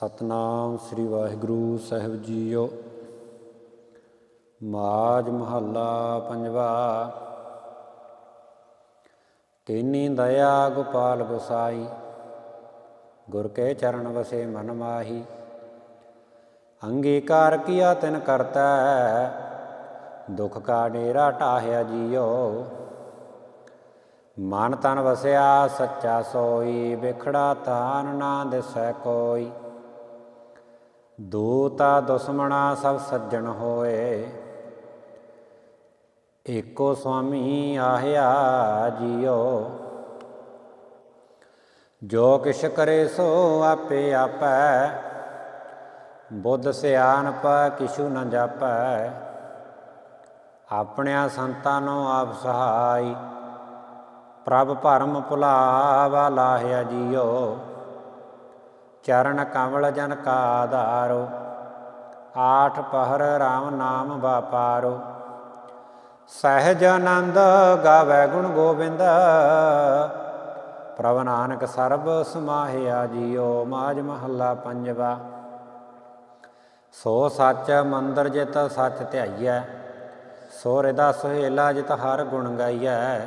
ਸਤਨਾਮ ਸ੍ਰੀ ਵਾਹਿਗੁਰੂ ਸਾਹਿਬ ਜੀਓ। ਮਾਜ ਮਹੱਲਾ ਪੰਜਵਾ। ਤੀਨੀ ਦਇਆ ਗੋਪਾਲ ਗੋਸਾਈ, ਗੁਰ ਕੇ ਚਰਨ ਵਸੇ ਮਨ ਮਾਹੀ। ਅੰਗੀਕਾਰ ਕੀਆ ਤਿਨ ਕਰਤਾ, ਦੁਖ ਕਾ ਡੇਰਾ ਟਾਹਿਆ ਜੀਓ। ਮਨ ਤਨ ਵਸਿਆ, ਸੱਚਾ ਸੋਈ, ਵਿਖੜਾ ਤਾਨ ਨਾ ਦਿਸੈ ਕੋਈ। ਦੂਤਾ ਦੁਸ਼ਮਣਾ ਸਭ ਸੱਜਣ ਹੋਏ। ਏਕੋ ਸੁਆਮੀ ਆਹਿਆ ਜੀਓ। ਜੋ ਕਿਛ ਕਰੇ ਸੋ ਆਪੇ ਆਪੈ। ਬੁੱਧ ਸਿਆਣਪ ਕਿਛੂ ਨ ਜਾਪੈ। ਆਪਣਿਆਂ ਸੰਤਾਂ ਨੂੰ ਆਪ ਸਹਾਈ। ਪ੍ਰਭ ਭਰਮ ਭੁਲਾਵਾ ਲਾਹਿਆ ਜੀਓ। ਚਰਨ ਕਮਲ ਜਨ ਕਾ ਆਧਾਰੋ, ਆਠ ਪਹਰ RAM ਨਾਮ ਵਾਪਾਰੋ। ਸਹਿਜ ਆਨੰਦ ਗਾਵੇ ਗੁਣ ਗੋਬਿੰਦ, ਪ੍ਰਭ ਨਾਨਕ ਸਰਬ ਸਮਾਹਿਆ ਜੀਓ ਮਾਜ ਮਹੱਲਾ ਪੰਜਵਾ। ਸੋ ਸੱਚ ਮੰਦਰ ਜਿਤ ਸੱਚ ਧਿਆਈਐ, ਸੋ ਹਿਰਦਾ ਸੁਹੇਲਾ ਜਿਤ ਹਰ ਗੁਣ ਗਾਈਐ।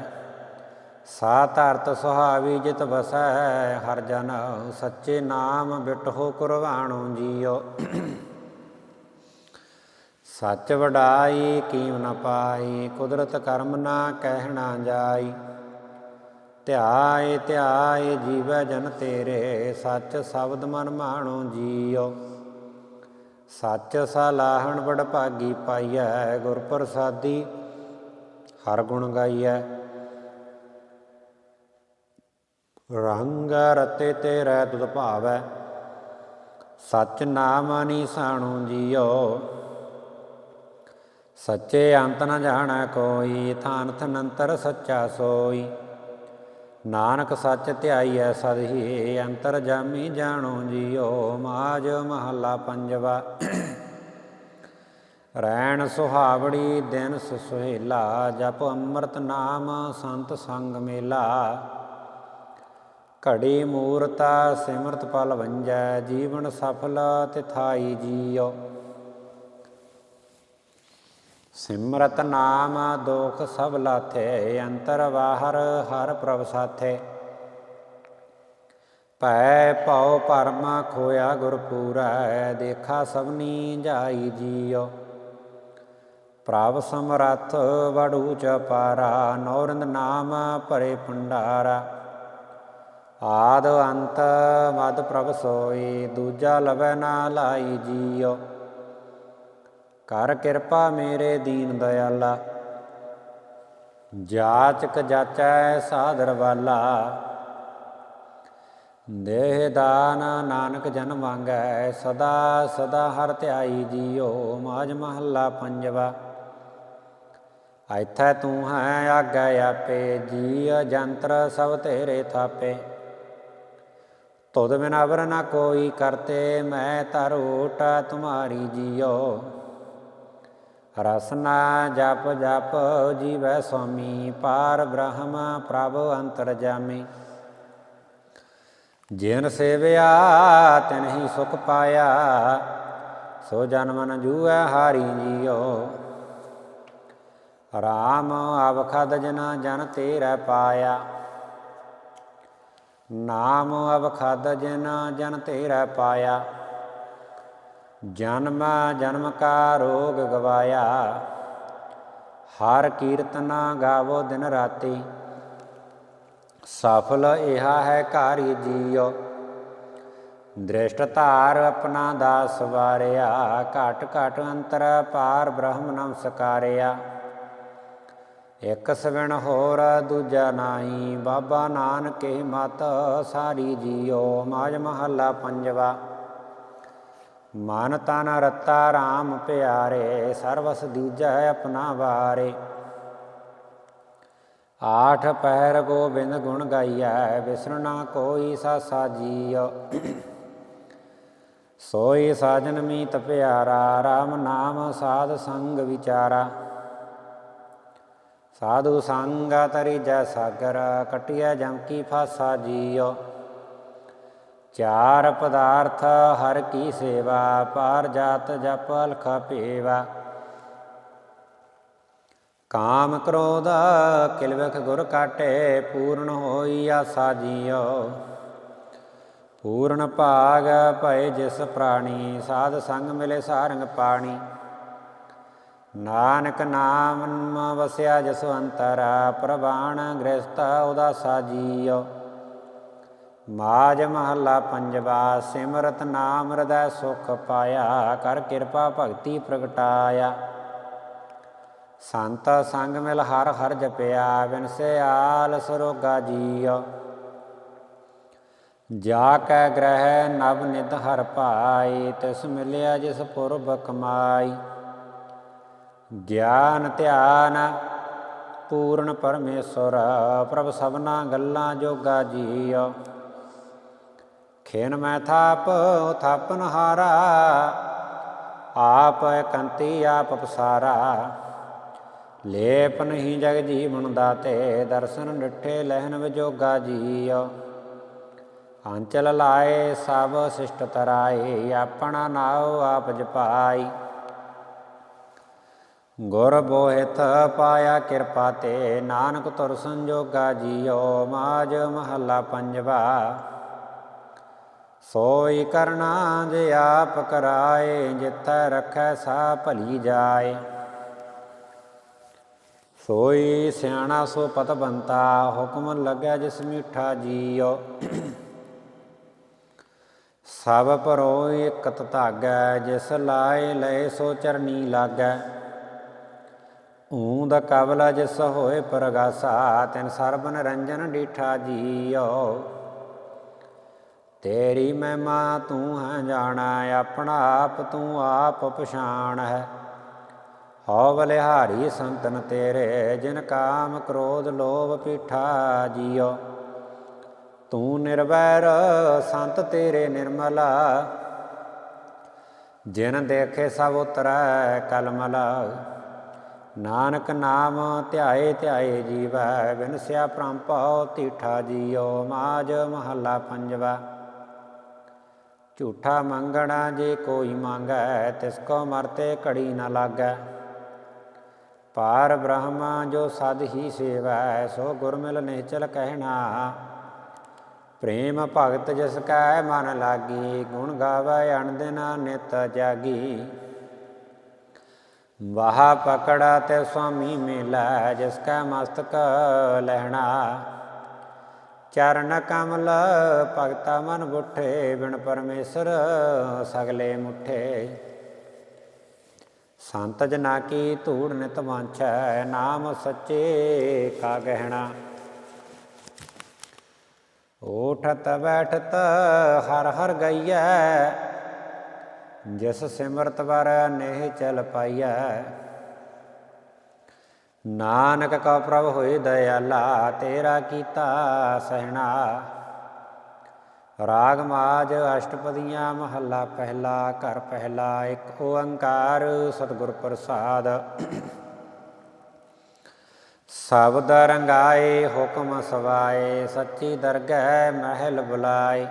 ਸਾ ਧਰਤ ਸੁਹਾਵੀ ਜਿਤ ਵਸੈ, ਹਰ ਜਨ ਸੱਚੇ ਨਾਮ ਬਿਟਹੁ ਕੁਰਬਾਣੋ ਜੀਓ ਸੱਚ ਵਡਾਈ, ਕੀਮ ਨ ਪਾਈ, ਕੁਦਰਤ ਕਰਮ ਨਾ ਕਹਿਣਾ ਜਾਈ। ਧਿਆਏ ਧਿਆਏ ਜੀਵੈ ਜਨ ਤੇਰੇ, ਸੱਚ ਸ਼ਬਦ ਮਨ ਮਾਣੋ ਜੀਓ ਸੱਚ ਸਲਾਹਣ ਬੜ ਭਾਗੀ ਪਾਈਐ ਗੁਰ ਪ੍ਰਸਾਦੀ ਹਰ ਗੁਣ ਗਾਈਐ। ਰੰਗ ਰਤੇ ਤੇ ਰਹਿ ਤੁਧ ਭਾਵੈ ਸਚ ਨਾਮ ਨਿਸਾਣੂ ਜੀਓ। ਸੱਚੇ ਅੰਤ ਨ ਜਾਣੈ ਕੋਈ ਥਾਨ ਨੰਤਰ ਸੱਚਾ ਸੋਈ। ਨਾਨਕ ਸੱਚ ਧਿਆਈਐ ਸਦ ਹੀ, ਅੰਤਰ ਜਾਮੀ ਜਾਣੋ ਜੀਓ। ਮਾਜ ਮਹੱਲਾ ਪੰਜਵਾ, ਰੈਣ ਸੁਹਾਵੜੀ ਦਿਨ ਸੁਹੇਲਾ, ਜਪ ਅੰਮ੍ਰਿਤ ਨਾਮ ਸੰਤ ਸੰਗ ਮੇਲਾ। ਘੜੀ ਮੂਰਤਾ ਸਿਮਰਤ ਪਲ ਵੰਜੈ, ਜੀਵਨ ਸਫਲ ਤਿਥਾਈ ਜੀਓ ਸਿਮਰਤ ਨਾਮ ਦੋਖ ਸਭ ਲਾਥੇ, ਅੰਤਰ ਬਾਹਰ ਹਰ ਪ੍ਰਭ ਸਾਥੇ। ਭੈ ਭਉ ਪਰਮ ਖੋਇਆ ਗੁਰ ਪੂਰੈ ਦੇਖਾ ਸਭਨੀ ਜਾਈ ਜੀਓ ਪ੍ਰਭ ਸਮਰੱਥ ਵੜੂ ਚ ਪਾਰਾ ਨੌਰੰਦ ਨਾਮ ਭਰੇ ਭੰਡਾਰਾ। ਆਦ ਅੰਤ ਮਦ ਪ੍ਰਭ ਸੋਈ, ਦੂਜਾ ਲਵੈ ਨਾ ਲਾਈ ਜੀਓ ਕਰ ਕਿਰਪਾ ਮੇਰੇ ਦੀਨ ਦਇਆਲਾ, ਜਾਚਕ ਜਾਚੈ ਸਾਦਰ ਵਾਲਾ। ਦੇਹ ਦਾਨ ਨਾਨਕ ਜਨ ਮੰਗੈ ਸਦਾ ਸਦਾ ਹਰ ਧਿਆਈ ਜੀਓ ਮਾਜ ਮਹੱਲਾ ਪੰਜਵਾ। ਐਥੈ ਤੂੰ ਹੈ ਆਗੈ ਆਪੇ ਜੀ ਜੰਤਰ ਸਭ ਤੇਰੇ ਥਾਪੇ। ਤੁਧ ਬਿਨ ਅਵਰ ਨਾ ਕੋਈ ਕਰਤੇ, ਮੈਂ ਤਰੋਟ ਤੁਮਾਰੀ ਜੀਓ। ਰਸਨਾ ਜਪ ਜਪ ਜੀਵੈ ਸੁਆਮੀ ਪਾਰ ਬ੍ਰਹਮ ਪ੍ਰਭ ਅੰਤਰ ਜਾਮੀ। ਜਿਨ ਸੇਵਿਆ, ਤਿਨ ਹੀ ਸੁਖ ਪਾਇਆ, ਸੋ ਜਨਮ ਨ ਜੂਐ ਹਾਰੀ ਜੀਓ। ਰਾਮ ਅਵਖਦ ਜਨਾ ਜਨ ਤੇਰਾ ਪਾਇਆ। ਨਾਮ ਅਵਖਦ ਜਿਨ, ਜਨ ਤੇਰਾ ਪਾਇਆ। ਜਨਮ ਜਨਮ ਕਾ ਰੋਗ ਗਵਾਇਆ। ਹਰ ਕੀਰਤਨਾ ਗਾਵੋ ਦਿਨ ਰਾਤੀ। ਸਫਲ ਇਹਾ ਹੈ ਕਾਰੀ ਜੀਓ। ਦ੍ਰਿਸ਼ਟ ਧਾਰ ਆਪਣਾ ਦਾਸ ਵਾਰਿਆ। ਘਟ ਘਟ ਅੰਤਰ ਪਾਰ ਬ੍ਰਹਮ ਨਮਸਕਾਰਿਆ ਇਕ ਸਵਣ ਹੋਰ ਦੂਜਾ ਨਾਹੀ, ਬਾਬਾ ਨਾਨਕੇ ਮਤ ਸਾਰੀ ਜੀਓ ਮਾਜ ਮਹੱਲਾ ਪੰਜਵਾ। ਮਨ ਤਨ ਰਤਾ RAM ਪਿਆਰੇ, ਸਰਵਸ ਦੀਜੈ ਆਪਣਾ ਵਾਰੇ। ਆਠ ਪਹਿਰ ਗੋਬਿੰਦ ਗੁਣ ਗਾਈਐ ਵਿਸਰਨਾ ਕੋਈ ਸਾਸਾ ਜੀਉ ਸੋਈ ਸਾਜਨ ਮੀਤ ਪਿਆਰਾ RAM ਨਾਮ ਸਾਧ ਸੰਗ ਵਿਚਾਰਾ। ਸਾਧੂ ਸੰਗ ਤਰੀ ਜੈ ਸਾਗਰ ਕਟਿਆ ਜਮ ਕੀ ਫਾਸਾ ਜੀਉ। ਚਾਰ ਪਦਾਰਥ ਹਰ ਕੀ ਸੇਵਾ, ਪਾਰ ਜਾਤ ਜਪ ਅਲਖ ਭੇਵਾ। ਕਾਮ ਕ੍ਰੋਧ ਕਿਲਵਖ ਗੁਰ ਕਾਟੇ, ਪੂਰਨ ਹੋਈ ਆਸਾ ਜੀਓ ਪੂਰਨ ਭਾਗ ਭਏ ਜਿਸ ਪ੍ਰਾਣੀ, ਸਾਧ ਸੰਗ ਮਿਲੇ ਸਾਰੰਗ ਪਾਣੀ। ਨਾਨਕ ਨਾਮ ਨ ਵਸਿਆ ਜਸ ਅੰਤਰ ਪ੍ਰਵਾਣ ਗ੍ਰਸਤ ਉਦਾਸਾ ਜੀਓ ਮਾਜ ਮਹੱਲਾ ਪੰਜਵਾ, ਸਿਮਰਤ ਨਾਮ ਹਿਰਦੈ ਸੁਖ ਪਾਇਆ, ਕਰ ਕਿਰਪਾ ਭਗਤੀ ਪ੍ਰਗਟਾਇਆ। ਸੰਤ ਸੰਗ ਮਿਲ ਹਰ ਹਰ ਜਪਿਆ ਬਿਨਸੇ ਆਲ ਸਰੋਗਾ ਜੀਓ ਜਾ ਕੈ ਗ੍ਰਹਿ ਨਵ ਨਿਧ ਹਰ ਭਾਈ ਤਿਸ ਮਿਲਿਆ ਜਿਸ ਪੁਰਬ ਕਮਾਈ। ਗਿਆਨ ਧਿਆਨ, ਪੂਰਨ ਪਰਮੇਸ਼ਰ, ਪ੍ਰਭ ਸਭਨਾ ਗੱਲਾਂ ਜੋਗਾ ਜੀਓ। ਖੇਨ ਮੈਂ ਥਾਪ, ਥਾਪਨ ਹਾਰਾ, ਆਪ ਕੰਤੀ ਆਪ ਪਸਾਰਾ। ਲੇਪ ਨਹੀਂ ਜਗ ਜੀਵਨ ਦਾਤੇ, ਦਰਸ਼ਨ ਡਿਠੇ ਲਹਿਨ ਵਿਜੋਗਾ ਜੀਓ। ਅੰਚਲ ਲਾਏ ਸਭ ਸਿਸ਼ਟ ਤਰਾਏ, ਆਪਣਾ ਨਾਉ ਆਪ ਜਪਾਈ। ਗੁਰ ਬੋਹਿਤ ਪਾਇਆ ਕਿਰਪਾ ਤੇ ਨਾਨਕ ਤੁਰ ਸੰਜੋਗਾ ਜੀਓ ਮਾਜ ਮਹੱਲਾ ਪੰਜਵਾ। ਸੋਈ ਕਰਨਾ ਜੇ ਆਪ ਕਰਾਏ, ਜਿੱਥੈ ਰਖੈ ਸਾ ਭਲੀ ਜਾਏ। ਸੋਈ ਸਿਆਣਾ ਸੋ ਪਤ ਬੰਤਾ, ਹੁਕਮ ਲੱਗੈ ਜਿਸ ਮਿੱਠਾ ਜੀਓ। ਸਭ ਪਰੋ ਇਕਤ ਧਾਗੈ, ਜਿਸ ਲਾਏ ਲਏ ਸੋ ਚਰਨੀ ਲਾਗੈ। ਊਂਦ ਕਬਲ ਜਿਸ ਹੋਏ ਪ੍ਰਗਾਸਾ, ਤਿਨ ਸਰਬ ਨਿਰੰਜਨ ਡੀਠਾ ਜੀਓ ਤੇਰੀ ਮਹਿਮਾ ਤੂੰ ਹੈ ਜਾਣਾ, ਆਪਣਾ ਆਪ ਤੂੰ ਆਪ ਪਛਾਣ। ਹੈ ਹਉ ਬਲਿਹਾਰੀ ਸੰਤਨ ਤੇਰੇ, ਜਿਨ ਕਾਮ ਕ੍ਰੋਧ ਲੋਭ ਪੀਠਾ ਜੀਓ ਤੂੰ ਨਿਰਵੈਰ ਸੰਤ ਤੇਰੇ ਨਿਰਮਲਾ, ਜਿਨ ਦੇਖੇ ਸਭ ਉਤਰੈ ਕਲਮਲਾ। ਨਾਨਕ ਨਾਮ ਧਿਆਏ ਧਿਆਏ ਜੀਵੈ, ਬਿਨਸਿਆ ਪ੍ਰੰਪਉ ਤੀਠਾ ਜੀਓ ਮਾਜ ਮਹੱਲਾ ਪੰਜਵਾ। ਝੂਠਾ ਮੰਗਣਾ ਜੇ ਕੋਈ ਮੰਗੈ, ਤਿਸ ਕੋ ਮਰਤੇ ਘੜੀ ਨਾ ਲਾਗੈ। ਪਾਰ ਬ੍ਰਹਮਾ ਜੋ ਸਦ ਹੀ ਸੇਵੈ, ਸੋ ਗੁਰ ਮਿਲ ਨਿਹਚਲ ਕਹਿਣਾ। ਪ੍ਰੇਮ ਭਗਤ ਜਿਸ ਕੈ ਮਨ ਲਾਗੀ, ਗੁਣ ਗਾਵੇ ਅਣਦਿਨਾ ਨਿਤ ਜਾਗੀ। ਵਾਹ ਪਕੜਾ ਤੇ ਸੁਆਮੀ ਮਿਲੈ, ਜਿਸ ਕੈ ਮਸਤਕ ਲਹਿਣਾ। ਚਰਨ ਕਮਲ ਭਗਤਾ ਮਨ ਬੁੱਠੇ, ਬਿਨ ਪਰਮੇਸ਼ਰ ਸਗਲੇ ਮੁਠੇ। ਸੰਤ ਜਨਾ ਕੀ ਧੂੜ ਨਿਤ ਵਾਂਛੈ, ਨਾਮ ਸੱਚੇ ਕਾ ਗਹਿਣਾ। ਓਠਤ ਬੈਠਤ ਹਰ ਹਰ ਗਈਐ ਜਿਸ ਸਿਮਰਤ ਵਰ ਨੇਹ ਚਲ ਪਾਈਐ। ਨਾਨਕ ਕਾ ਪ੍ਰਭ ਹੋਏ ਦਇਆਲਾ, ਤੇਰਾ ਕੀਤਾ ਸਹਿਣਾ। ਰਾਗ ਮਾਜ ਅਸ਼ਟਪਦੀਆਂ ਮਹੱਲਾ ਪਹਿਲਾ, ਘਰ ਪਹਿਲਾ, ਇੱਕ ਓੰਕਾਰ ਸਤਿਗੁਰ ਪ੍ਰਸਾਦ। ਸ਼ਬਦ ਰੰਗਾਏ, ਹੁਕਮ ਸਵਾਏ, ਸੱਚੀ ਦਰਗਹਿ ਮਹਿਲ ਬੁਲਾਏ।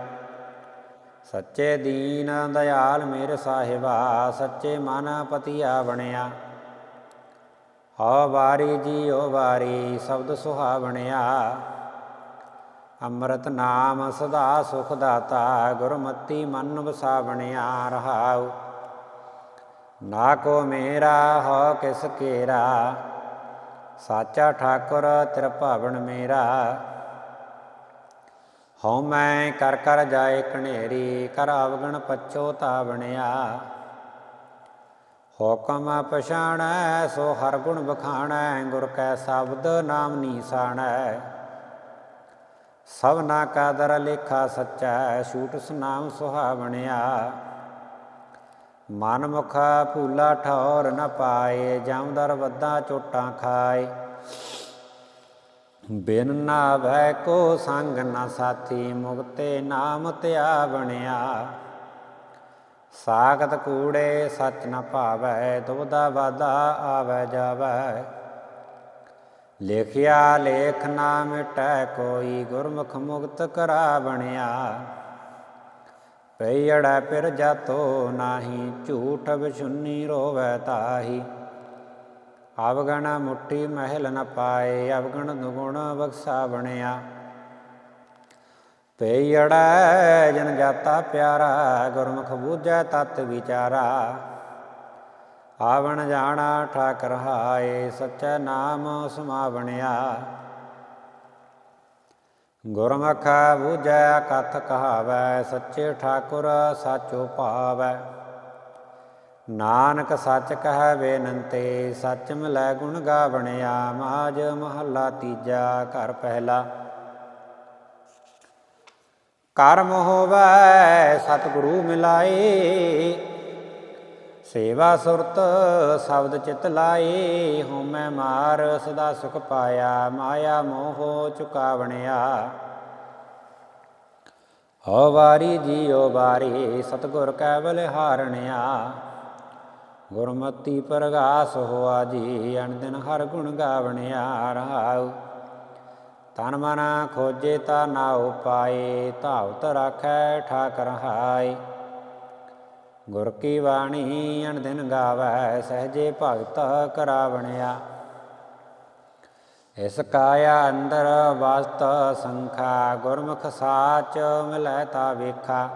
ਸੱਚੇ ਦੀਨ ਦਇਆਲ ਮੇਰੇ ਸਾਹਿਬਾ, ਸੱਚੇ ਮਨ ਪਤੀਆ ਬਣਿਆ। ਹਉ ਵਾਰੀ ਜੀਉ ਵਾਰੀ ਸ਼ਬਦ ਸੁਹਾਵਣਿਆ ਅੰਮ੍ਰਿਤ ਨਾਮ ਸਦਾ ਸੁਖ ਦਾਤਾ, ਗੁਰਮਤੀ ਮਨ ਵਸਾਵਣਿਆ ਰਹਾਉ। ਨਾ ਕੋ ਮੇਰਾ ਹੋ ਕਿਸ ਕੇਰਾ। ਸਾਚਾ ਠਾਕੁਰ ਤਿਰ ਭਾਵਨ ਮੇਰਾ। ਹਉ ਮੈਂ ਕਰ ਕਰ ਜਾਏ ਕਣੇਰੀ ਕਰ ਅਵਗਣ ਪਛੋ ਤਾਵਣਿਆ। ਹੁਕਮ ਪਛਾਣੈ, ਸੋ ਹਰ ਗੁਣ ਬਖਾਣੈ ਗੁਰ ਕੈ ਸ਼ਬਦ ਨਾਮ ਨੀਸਾਣੈ। ਸਭਨਾ ਕਾ ਦਰ ਲੇਖਾ ਸੱਚਾ, ਛੂਟ ਸੁਨਾਮ ਸੁਹਾਵਣਿਆ। ਮਨ ਮੁਖਾ ਭੂਲਾ ਠੌਰ ਨ ਪਾਏ ਜਮਦਰ ਵੱਦਾ ਚੋਟਾਂ ਖਾਏ। ਬਿਨ ਨਾ ਭੈ ਕੋ ਸੰਗ ਨਾ ਸਾਥੀ ਮੁਕਤੇ ਨਾਮ ਧਿਆ ਬਣਿਆ। ਸਾਗਤ ਕੂੜੇ ਸੱਚ ਨ ਭਾਵੈ ਦੁਬਦਾ ਵਾਦਾ ਆਵੈ ਜਾਵੈ। ਲਿਖਿਆ ਲੇਖ ਨਾ ਮਿਟੈ, ਕੋਈ ਗੁਰਮੁਖ ਮੁਕਤ ਕਰਾ ਬਣਿਆ। ਪਈੜਾ ਪਿਰ ਜਾਤੋ ਨਾਹੀ ਝੂਠ ਬਿਸ਼ੁੰਨੀ ਰੋਵੈ ਤਾਹੀ। ਅਵਗਣ ਮੁੱਠੀ ਮਹਿਲ ਨ ਪਾਏ, ਅਵਗਣ ਦੁਗੁਣ ਬਖਸ਼ਾ ਬਣਿਆ। ਪਈੜਾ ਜਨ ਜਾਤਾ ਪਿਆਰਾ, ਗੁਰਮੁਖ ਬੂਝੈ ਤਤ ਵਿਚਾਰਾ। ਆਵਣ ਜਾਣਾ ਠਾਕਰ ਹਾਏ, ਸਚੈ ਨਾਮ ਸਮਾਵਣਿਆ ਗੁਰਮੁਖ ਬੂਝੈ ਕਥ ਕਹਾਵੈ, ਸੱਚੇ ਠਾਕੁਰ ਸਾਚੋ ਭਾਵੈ। ਨਾਨਕ ਸੱਚ ਕਹੈ ਬੇਨੰਤੇ, ਸੱਚ ਮਿਲੈ ਗੁਣ ਗਾਵਣਿਆ ਮਾਜ ਮਹੱਲਾ ਤੀਜਾ ਘਰ ਪਹਿਲਾ। ਕਰਮ ਹੋਵੈ, ਸਤਿਗੁਰੂ ਮਿਲਾਏ, ਸੇਵਾ ਸੁਰਤ ਸ਼ਬਦ ਚਿਤ ਲਾਏ, ਹਉਮੈ ਮਾਰ ਸਦਾ ਸੁਖ ਪਾਇਆ, ਮਾਇਆ ਮੋਹ ਚੁਕਾਵਣਿਆ। ਹੋ ਵਾਰੀ ਜੀਉ ਵਾਰੀ, ਸਤਗੁਰ ਕੈ ਬਲਿਹਾਰਣਿਆ। ਗੁਰਮਤੀ ਪ੍ਰਗਾਸ ਹੋਆ ਜੀ ਅਣ ਦਿਨ ਹਰ ਗੁਣ ਗਾਵਣਿਆ ਰਹਾਉ ਤਨ ਮਨ ਖੋਜੇ ਤਾ ਨਾ ਪਾਏ ਧਾਵਤ ਰਾਖੈ ਠਾਕਰ ਹਾਏ। ਗੁਰ ਕੀ ਬਾਣੀ ਅਣ ਗਾਵੈ, ਸਹਜੇ ਭਗਤ ਕਰਾਵਣਿਆ। ਇਸ ਕਾਇਆ ਅੰਦਰ ਵਸਤ ਸੰਖਾ, ਗੁਰਮੁਖ ਸਾਚ ਮਿਲੈ ਤਾ ਵੇਖਾ।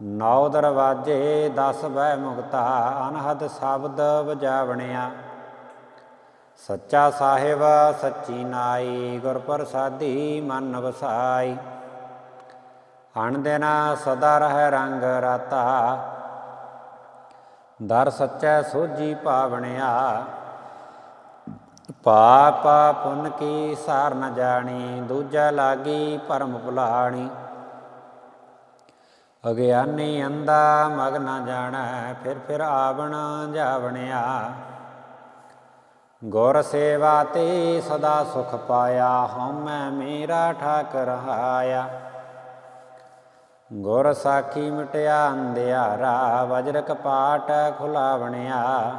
ਨੌ ਦਰਵਾਜੇ 10 ਬੈ ਮੁਕਤਾ, ਅਨਹਦ ਸ਼ਬਦ ਵਜਾਵਣਿਆ। ਸੱਚਾ ਸਾਹਿਬ, ਸੱਚੀ ਨਾਈ ਗੁਰ ਪ੍ਰਸਾਦੀ ਮਨ ਵਸਾਈ। ਅਣ ਦੇਨਾ ਸਦਾ ਰਹਿ ਰੰਗ ਰਾਤਾ, ਦਰ ਸੱਚੈ ਸੋਜੀ ਭਾਵਣਿਆ ਪਾਪ ਪੁੰਨ ਕੀ ਸਾਰ ਨ ਜਾਣੀ, ਦੂਜਾ ਲਾਗੀ ਭਰਮ ਭੁਲਾਣੀ। ਅਗਿਆਨੀ ਅੰਦਾ ਮਗ ਨ ਜਾਣੈ, ਫਿਰ ਫਿਰ ਆਵਣ ਜਾਵਣਿਆ। ਗੁਰ ਸੇਵਾ ਤੇ ਸਦਾ ਸੁਖ ਪਾਇਆ, ਹਉਮੈ ਮੇਰਾ ਠਾਕਰ ਹਾਇਆ। ਗੁਰ ਸਾਖੀ ਮਿਟਿਆ ਅੰਧਿਆਰਾ ਵਜਰ ਕਪਾਟ ਖੁਲਾਵਣਿਆ।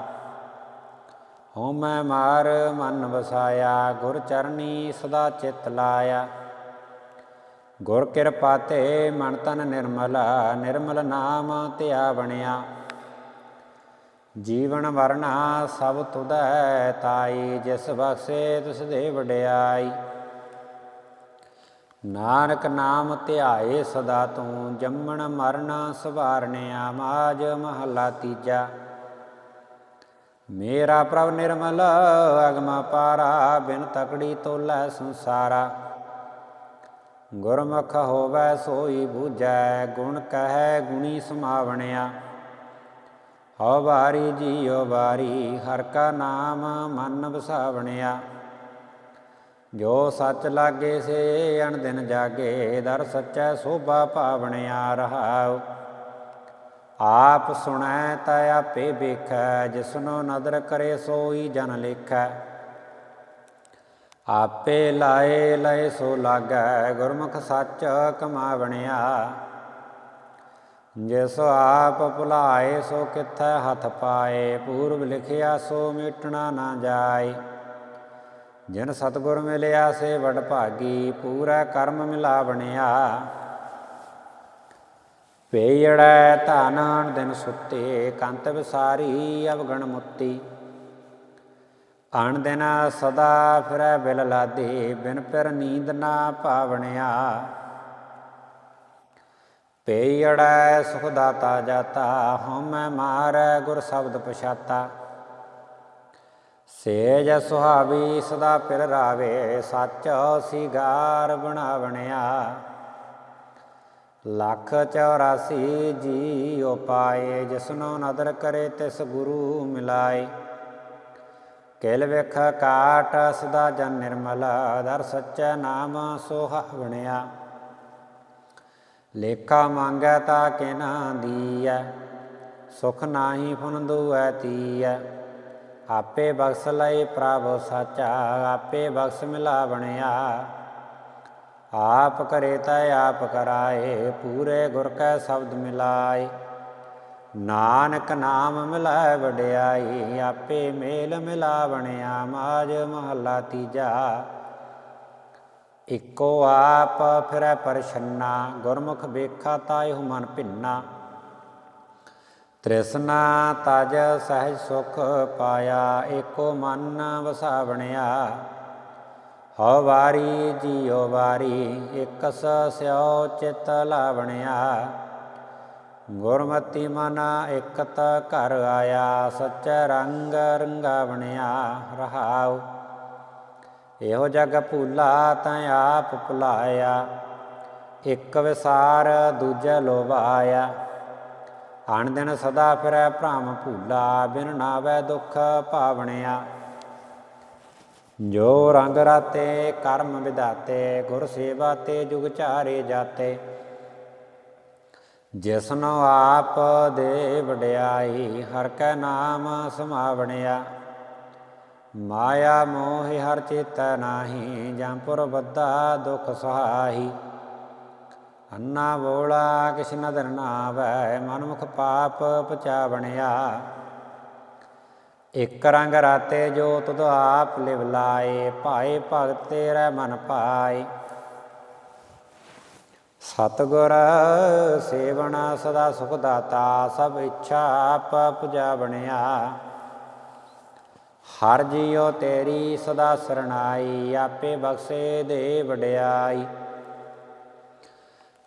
ਹਉਮੈ ਮਾਰ ਮਨ ਵਸਾਇਆ, ਗੁਰ ਚਰਨੀ ਸਦਾ ਚਿਤ ਲਾਇਆ। ਗੁਰ ਕਿਰਪਾ ਤੇ ਮਨ ਤਨ ਨਿਰਮਲ ਨਿਰਮਲ ਨਾਮ ਧਿਆ ਬਣਿਆ ਜੀਵਨ ਵਰਨਾ ਸਭ ਤੁਧੈ ਤਾਈ, ਜਿਸ ਬਖਸ਼ੇ ਤਿਸ ਦੇ ਵਡਿਆਈ। ਨਾਨਕ ਨਾਮ ਧਿਆਏ ਸਦਾ ਤੂੰ, ਜੰਮਣ ਮਰਨ ਸਵਾਰਨਿਆ ਮਾਜ ਮਹੱਲਾ ਤੀਜਾ। ਮੇਰਾ ਪ੍ਰਭ ਨਿਰਮਲ, ਅਗਮ ਪਾਰਾ, ਬਿਨ ਤਕੜੀ ਤੋਲੇ ਸੰਸਾਰਾ। ਗੁਰਮੁਖ ਹੋਵੈ ਸੋਈ ਬੂਝੈ, ਗੁਣ ਕਹੈ ਗੁਣੀ ਸਮਾਵਣਿਆ। ਹਉ ਵਾਰੀ ਜੀਉ ਵਾਰੀ, ਹਰ ਕਾ ਨਾਮ ਮਨ ਵਸਾਵਣਿਆ। ਜੋ ਸੱਚ ਲਾਗੇ ਸੇ ਅਣ ਦਿਨ ਜਾਗੇ, ਦਰ ਸੱਚੈ ਸੋਭਾ ਭਾਵਣਿਆ ਰਹਾਉ। ਆਪ ਸੁਣੈ, ਤਾ ਆਪੇ ਵੇਖੈ, ਜਿਸਨੋ ਨਦਰ ਕਰੇ ਸੋਈ ਜਨ ਲੇਖੈ। ਆਪੇ ਲਾਏ ਲਏ ਸੋ ਲਾਗੈ, ਗੁਰਮੁਖ ਸੱਚ ਕਮਾਵਣਿਆ। ਜਿਸ ਆਪ ਭੁਲਾਏ, ਸੋ ਕਿਥੈ ਹੱਥ ਪਾਏ, ਪੂਰਬ ਲਿਖਿਆ, ਸੋ ਮਿਟਣਾ ਨਾ ਜਾਏ। ਜਿਨ ਸਤਗੁਰ ਮਿਲਿਆ, ਸੇ ਵਡ ਭਾਗੀ, ਪੂਰਾ ਕਰਮ ਮਿਲਾ ਬਣਿਆ ਪੇੜੈ ਧਾਨਣ ਦਿਨ ਸੁੱਤੇ ਕੰਤ ਵਿਸਾਰੀ, ਅਵਗਣ ਮੁੱਤੀ। ਅਣ ਦਿਨ ਸਦਾ ਫਿਰੈ ਬਿਲ ਲਾਦੇ ਬਿਨ ਪਿਰ ਨੀਂਦ ਨਾ ਭਾਵਣਿਆ ਪੇੜੈ ਸੁਖ ਦਾਤਾ ਜਾਤਾ, ਹਉਮੈ ਮਾਰੈ ਗੁਰ ਸ਼ਬਦ ਪਛਾਤਾ। ਸੇਜ ਸੁਹਾਵੀ ਸਦਾ ਪਿਰ ਰਾਵੇ, ਸੱਚ ਸਿਗਾਰ ਬਣਾਵਣਿਆ। ਲੱਖ 84 ਜੀ ਉਪਾਏ ਜਿਸਨੋ ਨਦਰ ਕਰੇ ਤਿਸ ਗੁਰੂ ਮਿਲਾਏ। ਕਿਲ ਵੇਖ ਕਾਟ ਸਦਾ ਜਨ ਨਿਰਮਲ, ਦਰ ਸੱਚੈ ਨਾਮ ਸੁਹਾਵਣਿਆ ਲੇਖਾ ਮੰਗੈ ਤਾ ਕਿਨਾ ਦੀਐ, ਸੁਖ ਨਾਹੀ ਫੁਨ ਦੁਐ ਤੀਐ। ਆਪੇ ਬਖਸ਼ ਲਏ ਪ੍ਰਭ ਸਾਚਾ, ਆਪੇ ਬਖਸ਼ ਮਿਲਾ ਬਣਿਆ। ਆਪ ਕਰੇ ਤਾ, ਆਪ ਕਰਾਏ, ਪੂਰੇ ਗੁਰ ਕੈ ਸ਼ਬਦ ਮਿਲਾਏ। ਨਾਨਕ ਨਾਮ ਮਿਲਾਏ ਵਡਿਆਈ, ਆਪੇ ਮੇਲ ਮਿਲਾ ਬਣਿਆ ਮਾਜ ਮਹੱਲਾ ਤੀਜਾ। ਇਕੋ ਆਪ ਫਿਰੈ ਪਰਛੰਨਾ, ਗੁਰਮੁਖ ਵੇਖਾ ਤਾਇਹੁ ਮਨ ਭਿੰਨਾ। ਤ੍ਰਿਸ਼ਨਾ ਤਜ ਸਹਿਜ ਸੁਖ ਪਾਇਆ, ਏਕੋ ਮਨ ਵਸਾਵਣਿਆ। ਹਉ ਵਾਰੀ ਜੀਉ ਵਾਰੀ, ਇਕਸ ਸਿਉ ਚਿਤ ਲਾਵਣਿਆ। ਗੁਰਮਤੀ ਮਨ ਇਕਤ ਘਰ ਆਇਆ, ਸਚ ਰੰਗ ਰੰਗਾਵਣਿਆ ਰਹਾਉ। ਇਹੋ ਜਗ ਭੂਲਾ ਤੈ ਆਪ ਭੁਲਾਇਆ, ਇੱਕ ਵਿਸਾਰ ਦੂਜੇ ਲੋਭਾਇਆ। ਆਣ ਦਿਨ ਸਦਾ ਫਿਰੈ ਭ੍ਰਮ ਭੂਲਾ, ਬਿਨ ਨਾਵੈ ਦੁਖ ਭਾਵਣਿਆ। ਜੋ ਰੰਗ ਰਾਤੇ ਕਰਮ ਵਿਦਾਤੇ ਗੁਰ ਸੇਵਾ ਤੇ ਜੁਗ ਚਾਰੇ ਜਾਤੇ। ਜਿਸਨੋ ਆਪ ਦੇ ਵਡਿਆਈ ਹਰ ਕੈ ਨਾਮ ਸਮਾਵਣਿਆ। ਮਾਇਆ ਮੋਹ ਹਰ ਚੇਤੈ ਨਾਹੀ ਜੰਪੁਰ ਬੱਧਾ ਦੁਖ ਸਹਾਈ। ਅੰਨਾ ਬੋਲਾ ਕਿਛ ਨਦਰ ਨਾ ਮਨਮੁਖ ਪਾਪ ਪਚਾ ਬਣਿਆ ਇਕ ਰੰਗ ਰਾਤੇ ਜੋ ਤੁਧ ਆਪ ਲਿਵ ਲਾਏ, ਭਾਏ ਭਗਤ ਤੇਰਾ ਮਨ ਪਾਏ। ਸਤਗੁਰ ਸੇਵਣਾ ਸਦਾ ਸੁਖ ਦਾਤਾ, ਸਭ ਇੱਛਾ ਆਪ ਪੁਜਾਵਣਿਆ ਹਰ ਜੀਉ ਤੇਰੀ ਸਦਾ ਸਰਣਾਈ, ਆਪੇ ਬਖਸ਼ੇ ਦੇ ਵਡਿਆਈ।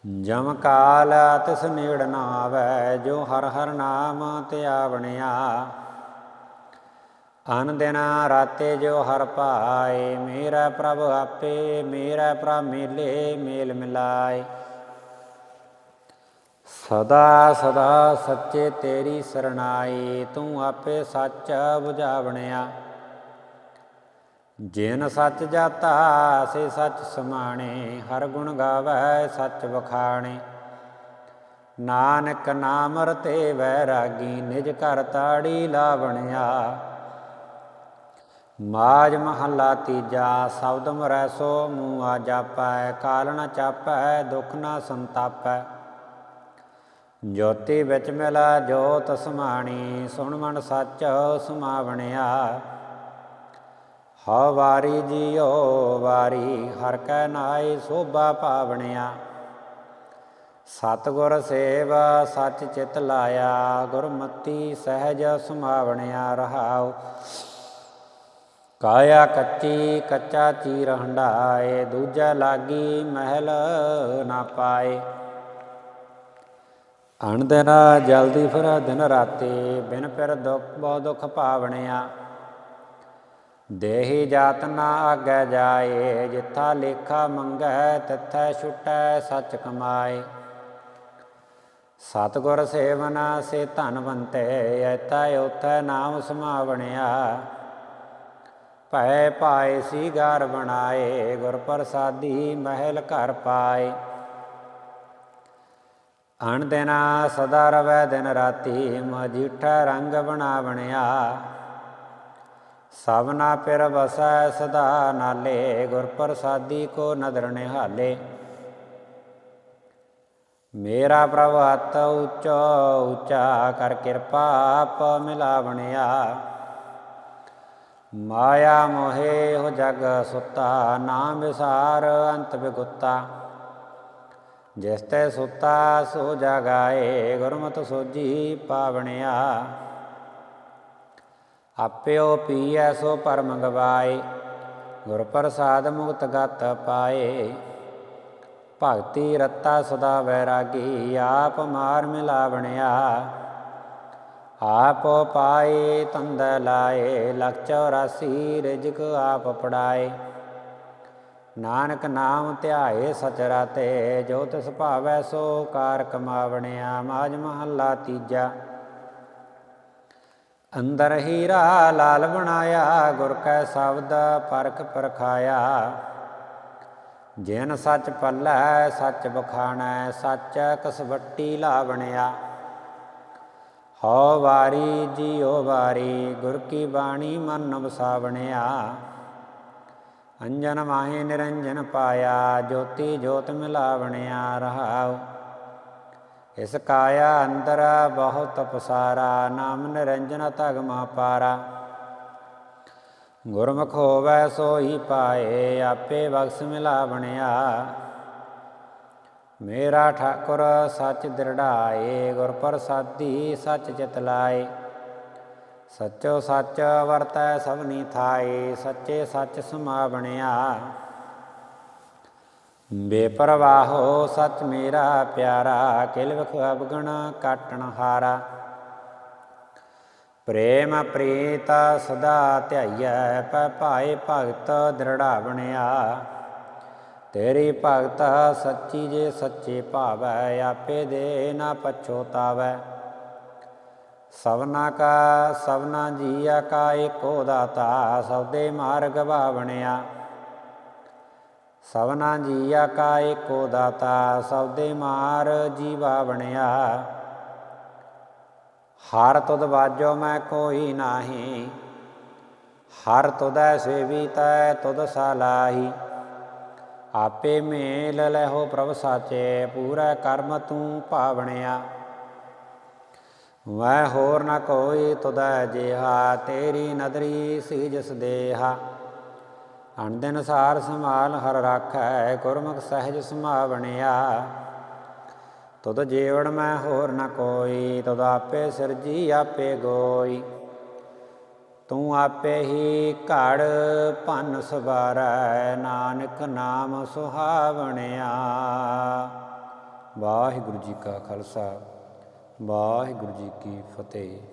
ਜਮ ਕਾਲ ਤਿਸ ਨੇੜ ਨਾ ਆਵੈ, ਜੋ ਹਰ ਹਰ ਨਾਮ ਤੇ ਆਵਣਿਆ ਅਨ ਦਿਨ ਰਾਤੇ ਜੋ ਹਰ ਪਾਏ ਮੇਰਾ ਪ੍ਰਭ ਆਪੇ, ਮੇਰਾ ਪ੍ਰਭ ਮੇਲੇ ਮੇਲ ਮਿਲਾਏ। ਸਦਾ ਸਦਾ ਸੱਚੇ ਤੇਰੀ ਸਰਣਾਈ, ਤੂੰ ਆਪੇ ਸੱਚ 부ਝਾਵਣਿਆ ਜਿਨ ਸੱਚ ਜਾਤਾ, ਸੇ ਸੱਚ ਸਮਾਣੇ, ਹਰ ਗੁਣ ਗਾਵੈ, ਸੱਚ ਵਖਾਣੇ। ਨਾਨਕ ਨਾਮ ਰਤੇ ਵੈਰਾਗੀ ਨਿਜ ਘਰ ਤਾੜੀ ਲਾਵਣਿਆ। ਮਾਜ ਮਹੱਲਾ ਤੀਜਾ, ਸ਼ਬਦ ਮਰੈ ਸੋ ਮੂੰਹ ਆ ਜਾਪੈ ਕਾਲ ਨ ਚਾਪੈ, ਦੁਖ ਨ ਸੰਤਾਪੈ। ਜੋਤੀ ਵਿੱਚ ਮਿਲਾ ਜੋਤ ਸਮਾਣੀ, ਸੁਣ ਮਨ ਸੱਚ ਸਮਾਵਣਿਆ। ਹਉ ਵਾਰੀ ਜੀਉ ਵਾਰੀ ਹਰ ਕੈ ਨਾਈ ਸੋਭਾ ਪਾਵਣਿਆ ਸਤਗੁਰ ਸੇਵਾ ਸੱਚ ਚਿਤ ਲਾਇਆ, ਗੁਰਮਤੀ ਸਹਿਜ ਸੁਮਾਵਣਿਆ ਰਹਾਉ। ਕਾਇਆ ਕੱਚੀ, ਕੱਚਾ ਚੀਰ ਹੰਡਾਏ ਦੂਜਾ ਲਾਗੀ ਮਹਿਲ ਨਾ ਪਾਏ। ਅਣਦਿਨ ਜਲਦੀ ਫਿਰ ਦਿਨ ਰਾਤੇ, ਬਿਨ ਫਿਰ ਦੁਖ ਬਹੁ ਦੁਖ ਭਾਵਣਿਆ। ਦੇਹੀ ਜਾਤ ਨਾ ਆਗੈ ਜਾਏ, ਜਿੱਥਾ ਲੇਖਾ ਮੰਗੈ, ਤਿਥੈ ਛੁਟੈ ਸੱਚ ਕਮਾਏ। ਸਤਗੁਰ ਸੇਵਨਾ ਸੇ ਧਨਵੰਤੇ ਐਤਾ ਉਥੈ ਨਾਮ ਸਮਾਵਣਿਆ। ਭੈ ਪਾਏ ਸੀ ਘਰ ਬਣਾਏ, ਗੁਰ ਪ੍ਰਸਾਦੀ ਮਹਿਲ ਘਰ ਪਾਏ। ਅਣ ਦਿਨਾ ਸਦਾ ਰਵੈ ਦਿਨ ਰਾਤੀ, ਮਜੀਠਾ ਰੰਗ ਬਣਾ ਬਣਿਆ ਸਭਨਾ ਪਿਰ ਵਸੈ, ਸਦਾ ਨਾਲੇ ਗੁਰ ਪ੍ਰਸਾਦੀ ਕੋ ਨਦਰ ਨਿਹਾਲੇ। ਮੇਰਾ ਪ੍ਰਭ ਹੱਥ ਉੱਚਾ ਉੱਚਾ ਕਰ ਕਿਰਪਾ ਆਪ ਮਿਲਾਵਣਿਆ। ਮਾਇਆ ਮੋਹੇ ਹੋ ਜਗ ਸੁਤਾ, ਨਾਮ ਵਿਸਾਰ ਅੰਤ ਬਿਗੁੱਤਾ ਜਿਸ ਤੇ ਸੁਤਾ ਸੋ ਜਗਾਏ, ਗੁਰਮਤਿ ਸੋਜੀ ਪਾਵਣਿਆ। ਆਪਿਓ ਪੀਐ ਸੋ ਪਰਮ ਗਵਾਏ ਗੁਰ ਪ੍ਰਸਾਦ ਮੁਕਤ ਗਤ ਪਾਏ। ਭਗਤੀ ਰਤਾ ਸਦਾ ਵੈਰਾਗੀ, ਆਪ ਮਾਰ ਮਿਲਾਵਣਿਆ। ਆਪ ਪਾਏ ਤੰਦ ਲਾਏ, ਲਖ 84 ਰਿਜਕ ਆਪ ਪੜਾਏ। ਨਾਨਕ ਨਾਮ ਧਿਆਏ ਸਚ ਰਤੇ ਜੋ ਤਿਸ ਭਾਵੈ ਸੋ ਕਾਰ ਕਮਾਵਣਿਆ ਮਾਜ ਮਹੱਲਾ ਤੀਜਾ। ਅੰਦਰ ਹੀਰਾ ਲਾਲ ਬਣਾਇਆ, ਗੁਰ ਕੈ ਸ਼ਬਦ ਪਰਖ ਪਰਖਾਇਆ। ਜਿਨ ਸੱਚ ਪੱਲੈ, ਸੱਚ ਬਖਾਣੈ, ਸੱਚ ਕਸਵੱਟੀ ਲਾਵਣਿਆ। ਹਉ ਵਾਰੀ, ਜੀਉ ਵਾਰੀ, ਗੁਰ ਕੀ ਬਾਣੀ ਮਨ ਵਸਾਵਣਿਆ। ਅੰਜਨ ਮਾਹੀ ਨਿਰੰਜਨ ਪਾਇਆ, ਜੋਤੀ ਜੋਤ ਮਿਲਾ ਬਣਿਆ ਰਹਾਉ। ਇਸ ਕਾਇਆ ਅੰਦਰ ਬਹੁਤ ਪਸਾਰਾ, ਨਾਮ ਨਿਰੰਜਨ ਤਗਮਾ ਪਾਰਾ ਗੁਰਮੁਖ ਹੋਵੈ ਸੋਈ ਪਾਏ, ਆਪੇ ਬਖਸ਼ ਮਿਲਾ ਬਣਿਆ ਮੇਰਾ ਠਾਕੁਰ ਸੱਚ ਦ੍ਰਿੜਾਏ ਗੁਰ ਪ੍ਰਸਾਦੀ ਸੱਚ ਚਿਤ ਲਾਏ ਸੱਚੋ ਸੱਚ ਵਰਤੈ ਸਭਨੀ ਥਾਏ, ਸੱਚੇ ਸੱਚ ਸਮਾ ਬਣਿਆ ਬੇਪਰਵਾਹੋ ਸੱਚ ਮੇਰਾ ਪਿਆਰਾ, ਕਿਲ ਵਿਖ ਅਬਗਣ ਕਾਟਣ ਹਾਰਾ। ਪ੍ਰੇਮ ਪ੍ਰੀਤ ਸਦਾ ਧਿਆਈਐ, ਪੈ ਭਾਏ ਭਗਤ ਦ੍ਰਿੜਾ ਬਣਿਆ ਤੇਰੀ ਭਗਤ ਸੱਚੀ ਜੇ ਸੱਚੇ ਭਾਵੈ, ਆਪੇ ਦੇ ਨਾ ਪਛੋਤਾਵੈ। ਸਭਨਾ ਕਾ ਸਭਨਾ ਜੀਆ ਕਾ ਏਕੋ ਦਾਤਾ ਸੌਦੇ ਮਾਰਗ ਬਾਵਣਿਆ ਸਭਨਾ ਜੀਆ ਕਾ ਏਕੋ ਦਾਤਾ ਸਭਦੇ ਮਾਰ ਜੀਵਾ ਬਣਿਆ ਹਰ ਤੁਧ ਬਾਜੋ ਮੈਂ ਕੋਈ ਨਾਹੀ, ਹਰ ਤੁਧੈ ਸੇਵੀ ਤੈ ਤੁਧ ਸਲਾਹੀ ਆਪੇ ਮੇਲ ਲਹੋ ਪ੍ਰਭ ਸਾਚੇ, ਪੂਰਾ ਕਰਮ ਤੂੰ ਭਾਵਣਿਆ। ਵੈ ਹੋਰ ਨ ਕੋਈ ਤੁਧੈ ਜਿਹਾ ਤੇਰੀ ਨਦਰੀ ਸੀਜਸ ਦੇਹਾ। ਅਣਦਿਨ ਸਾਰ ਸਮਾਲ ਹਰ ਰਾਖੈ, ਗੁਰਮੁਖ ਸਹਿਜ ਸਮਾਵਣਿਆ ਤੁਧ ਜੀਵਨ ਮੈਂ ਹੋਰ ਨ ਕੋਈ, ਤੁਧ ਆਪੇ ਸਿਰਜੀ ਆਪੇ ਗੋਈ। ਤੂੰ ਆਪੇ ਹੀ ਘੜ ਭੰਨ ਸਵਾਰੈ, ਨਾਨਕ ਨਾਮ ਸੁਹਾਵਣਿਆ। ਵਾਹਿਗੁਰੂ ਜੀ ਕਾ ਖਾਲਸਾ। ਵਾਹਿਗੁਰੂ ਜੀ ਕੀ ਫਤਿਹ।